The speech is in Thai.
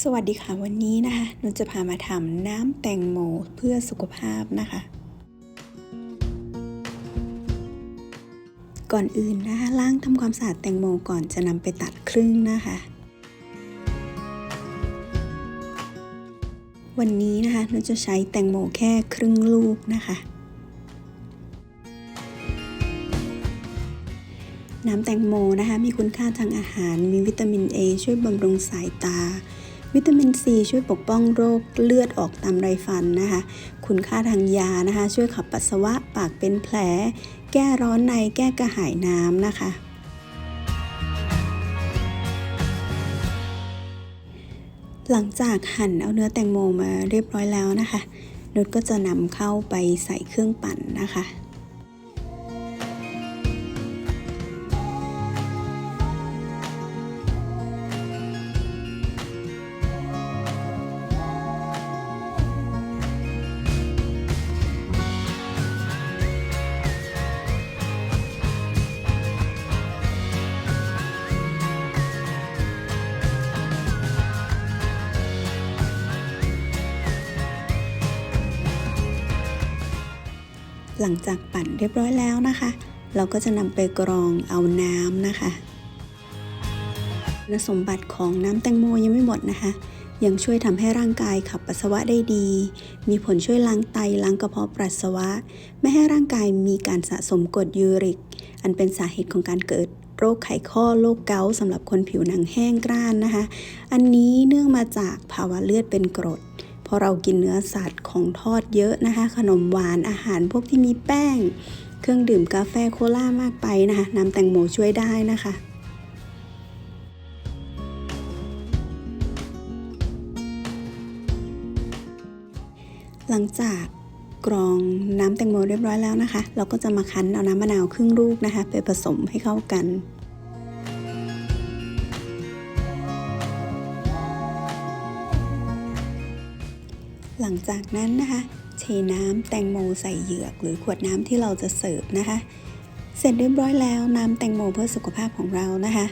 สวัสดีค่ะวันนี้นะคะนุจะพามาทำน้ำแตงโมเพื่อสุขภาพนะคะ ก่อนอื่นนะคะล้างทำความสะอาดแตงโมก่อนจะนำไปตัดครึ่งนะคะ วันนี้นะคะนุจะใช้แตงโมแค่ครึ่งลูกนะคะ น้ำแตงโมนะคะมีคุณค่าทางอาหาร มีวิตามิน A ช่วยบำรุงสายตา วิตามิน C ช่วยปกป้องโรคเลือดออกตามไรฟันนะคะ คุณค่าทางยานะคะ ช่วยขับปัสสาวะปากเป็นแผล แก้ร้อนในแก้กระหายน้ำนะคะหลังจากหั่นเอาเนื้อแตงโมมาเรียบร้อยแล้วนะคะนุชก็จะนำเข้าไปใส่เครื่องปั่นนะคะ หลังจากปั่นเรียบร้อยแล้วนะคะ เราก็จะนำไปกรองเอาน้ำนะคะคุณสมบัติของน้ำแตงโมยังไม่หมดนะคะ ยังช่วยทำให้ร่างกายขับปัสสาวะได้ดี มีผลช่วยล้างไตล้างกระเพาะปัสสาวะ ไม่ให้ร่างกายมีการสะสมกรดยูริก อันเป็นสาเหตุของการเกิดโรคไขข้อโรคเกาต์สำหรับคนผิวหนังแห้งกร้านนะคะ อันนี้เนื่องมาจากภาวะเลือดเป็นกรด พอเรากินเนื้อสัตว์ของทอดเยอะนะคะ ขนมหวานอาหารพวกที่มีแป้ง เครื่องดื่มกาแฟโคลามากไปนะคะน้ำแตงโมช่วยได้นะคะหลังจากกรองน้ำแตงโมเรียบร้อยแล้วนะคะ เราก็จะมาคั้นเอาน้ำมะนาวครึ่งลูกนะคะ ไปผสมให้เข้ากัน หลังจากนั้นนะคะ เทน้ำแตงโมใส่เหยือกหรือขวดน้ำที่เราจะเสิร์ฟนะคะ เสร็จเรียบร้อยแล้วน้ำแตงโมเพื่อสุขภาพของเรานะคะ